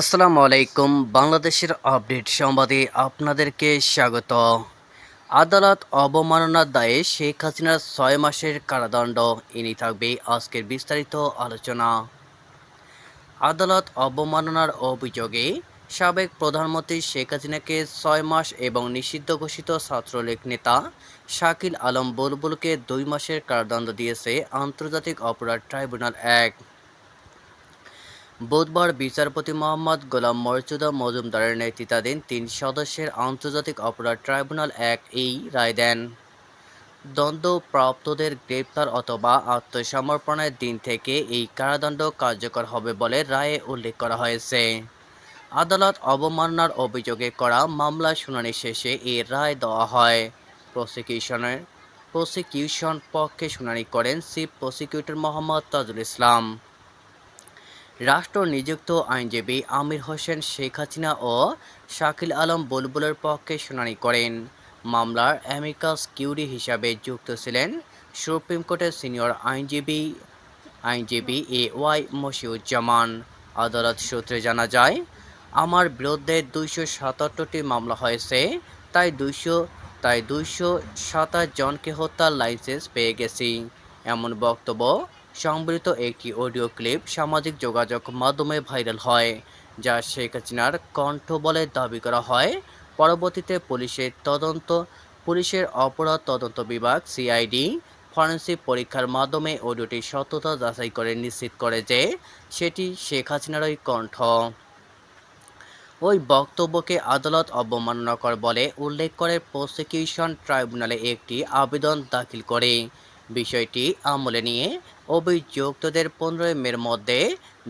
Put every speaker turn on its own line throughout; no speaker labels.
আসসালামু আলাইকুম, বাংলাদেশের আপডেট সংবাদে আপনাদেরকে স্বাগত। আদালত অবমাননার দায়ে শেখ হাসিনার ছয় মাসের কারাদণ্ড ইনি থাকবে আজকের বিস্তারিত আলোচনা। আদালত অবমাননার অভিযোগে সাবেক প্রধানমন্ত্রী শেখ হাসিনাকে ছয় মাস এবং নিষিদ্ধ ঘোষিত ছাত্রলীগ নেতা শাকিল আলম বুলবুলকে দুই মাসের কারাদণ্ড দিয়েছে আন্তর্জাতিক অপরাধ ট্রাইব্যুনাল এক। বুধবার বিচারপতি মোহাম্মদ গোলাম মর্তুদা মজুমদারের নেতৃত্বাধীন তিন সদস্যের আন্তর্জাতিক অপরাধ ট্রাইব্যুনাল এক এই রায় দেন। দণ্ডপ্রাপ্তদের গ্রেপ্তার অথবা আত্মসমর্পণের দিন থেকে এই কারাদণ্ড কার্যকর হবে বলে রায়ে উল্লেখ করা হয়েছে। আদালত অবমাননার অভিযোগে করা মামলা শুনানি শেষে এই রায় দেওয়া হয়। প্রসিকিউশনের প্রসিকিউশন পক্ষে শুনানি করেন চিফ প্রসিকিউটর মোহাম্মদ তাজুল ইসলাম। রাষ্ট্র নিযুক্ত আইনজীবী আমির হোসেন শেখ হাসিনা ও শাকিল আলম বুলবুলের পক্ষে শুনানি করেন। মামলার অ্যামিকাস কিউরি হিসাবে যুক্ত ছিলেন সুপ্রিম কোর্টের সিনিয়র আইনজীবী আইনজীবী এ ওয়াই মশিউজ্জামান। আদালত সূত্রে জানা যায়, আমার বিরুদ্ধে দুইশো সাতাত্তরটি মামলা হয়েছে, তাই দুইশো তাই দুইশো সাতাশ জনকে হত্যার লাইসেন্স পেয়ে গেছি, এমন বক্তব্য সংবলিত একটি অডিও ক্লিপ সামাজিক যোগাযোগ মাধ্যমে ভাইরাল হয়, যা শেখ হাসিনার কণ্ঠ বলে দাবি করা হয়। পরবর্তীতে পুলিশের তদন্ত, পুলিশের অপরাধ তদন্ত বিভাগ সিআইডি ফরেন্সিক পরীক্ষার মাধ্যমে অডিওটির সত্যতা যাচাই করে নিশ্চিত করে যে সেটি শেখ হাসিনারই কণ্ঠ। ওই বক্তব্যকে আদালত অবমাননাকর বলে উল্লেখ করে প্রসিকিউশন ট্রাইব্যুনালে একটি আবেদন দাখিল করে। বিষয়টি আমলে নিয়ে অভিযুক্তদের পনেরোই মের মধ্যে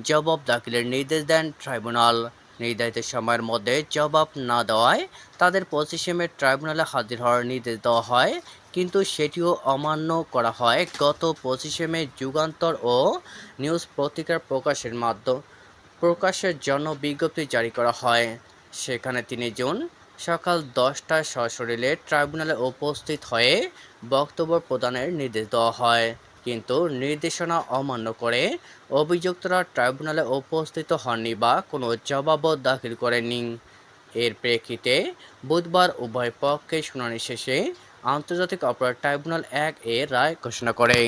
জবাব দাখিলের নির্দেশ দেন ট্রাইব্যুনাল। নির্ধারিত সময়ের মধ্যে জবাব না দেওয়ায় তাদের পঁচিশে মে ট্রাইব্যুনালে হাজির হওয়ার নির্দেশ দেওয়া হয়, কিন্তু সেটিও অমান্য করা হয় গত পঁচিশে মে যুগান্তর ও নিউজ পত্রিকার প্রকাশের মাধ্যম, প্রকাশের জন্য বিজ্ঞপ্তি জারি করা হয়। সেখানে তিনি জুন সকাল দশটায় সশরীরে ট্রাইব্যুনালে উপস্থিত হয়ে বক্তব্য প্রদানের নির্দেশ দেওয়া হয়। কিন্তু নির্দেশনা অমান্য করে অভিযুক্তরা ট্রাইব্যুনালে উপস্থিত হননি বা কোনো জবাবও দাখিল করেননি। এর প্রেক্ষিতে বুধবার উভয় পক্ষে শুনানি শেষে আন্তর্জাতিক অপরাধ ট্রাইব্যুনাল এক এ রায় ঘোষণা করে।